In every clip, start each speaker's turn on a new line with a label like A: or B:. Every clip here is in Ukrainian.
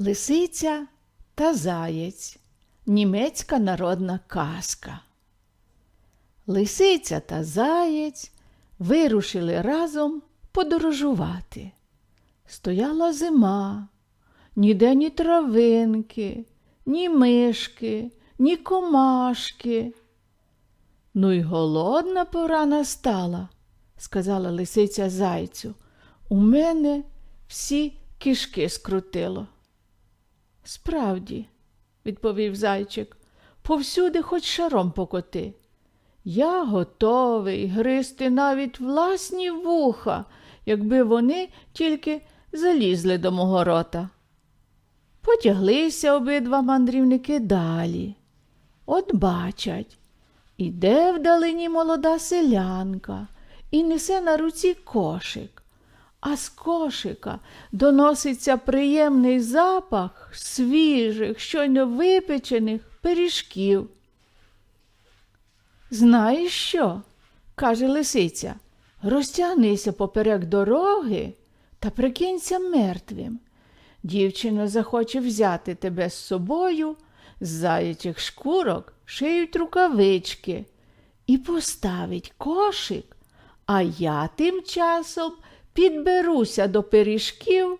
A: Лисиця та заєць. Німецька народна казка. Лисиця та заєць вирушили разом подорожувати. Стояла зима, ніде ні травинки, ні мишки, ні комашки. Ну й голодна пора настала, сказала лисиця зайцю. У мене всі кишки скрутило. Справді, відповів зайчик, повсюди хоч шаром покоти. Я готовий гризти навіть власні вуха, якби вони тільки залізли до мого рота. Потяглися обидва мандрівники далі. От бачать, іде вдалині молода селянка і несе на руці кошик, а з кошика доноситься приємний запах свіжих, щойно випечених пиріжків. Знаєш що? каже лисиця, розтягнися поперек дороги та прикинься мертвим. Дівчина захоче взяти тебе з собою, з заячих шкурок шиють рукавички і поставить кошик, а я тим часом підберуся до пиріжків,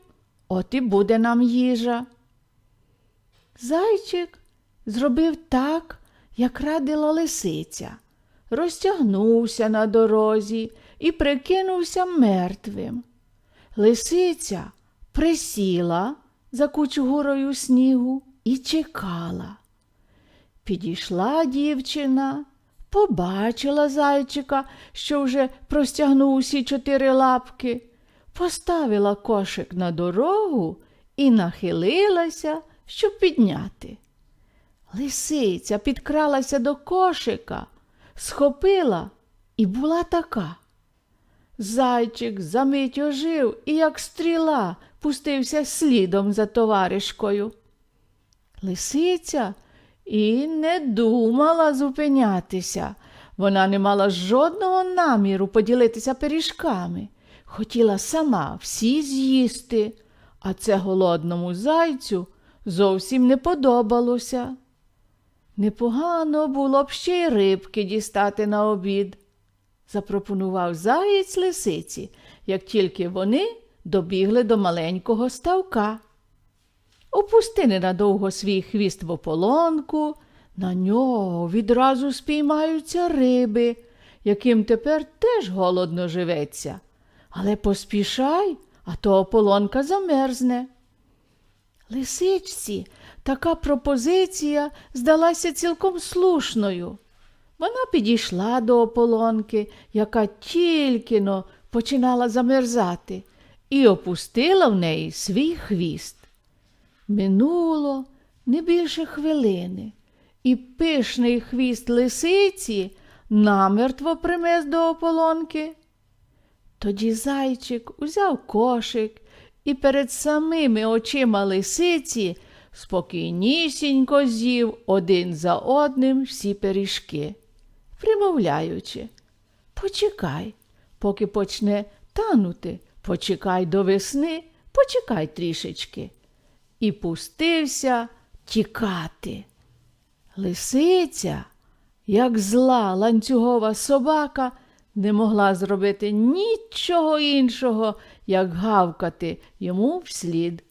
A: от і буде нам їжа. Зайчик зробив так, як радила лисиця, розтягнувся на дорозі і прикинувся мертвим. Лисиця присіла за кучугурою снігу і чекала. Підійшла дівчина, побачила зайчика, що вже простягнув усі чотири лапки, поставила кошик на дорогу і нахилилася, щоб підняти. Лисиця підкралася до кошика, схопила і була така. Зайчик замить ожив і, як стріла, пустився слідом за товаришкою. Лисиця і не думала зупинятися. Вона не мала жодного наміру поділитися пиріжками. Хотіла сама всі з'їсти, а це голодному зайцю зовсім не подобалося. Непогано було б ще й рибки дістати на обід, запропонував заєць лисиці, як тільки вони добігли до маленького ставка. Опусти ненадовго свій хвіст в ополонку, на нього відразу спіймаються риби, яким тепер теж голодно живеться. Але поспішай, а то ополонка замерзне. Лисичці така пропозиція здалася цілком слушною. Вона підійшла до ополонки, яка тільки но починала замерзати, і опустила в неї свій хвіст. Минуло не більше хвилини, і пишний хвіст лисиці намертво примес до ополонки. Тоді зайчик узяв кошик і перед самими очима лисиці спокійнісінько з'їв один за одним всі пиріжки, примовляючи Почекай, поки почне танути, почекай до весни, почекай трішечки. І пустився тікати. Лисиця, як зла ланцюгова собака, не могла зробити нічого іншого, як гавкати йому вслід.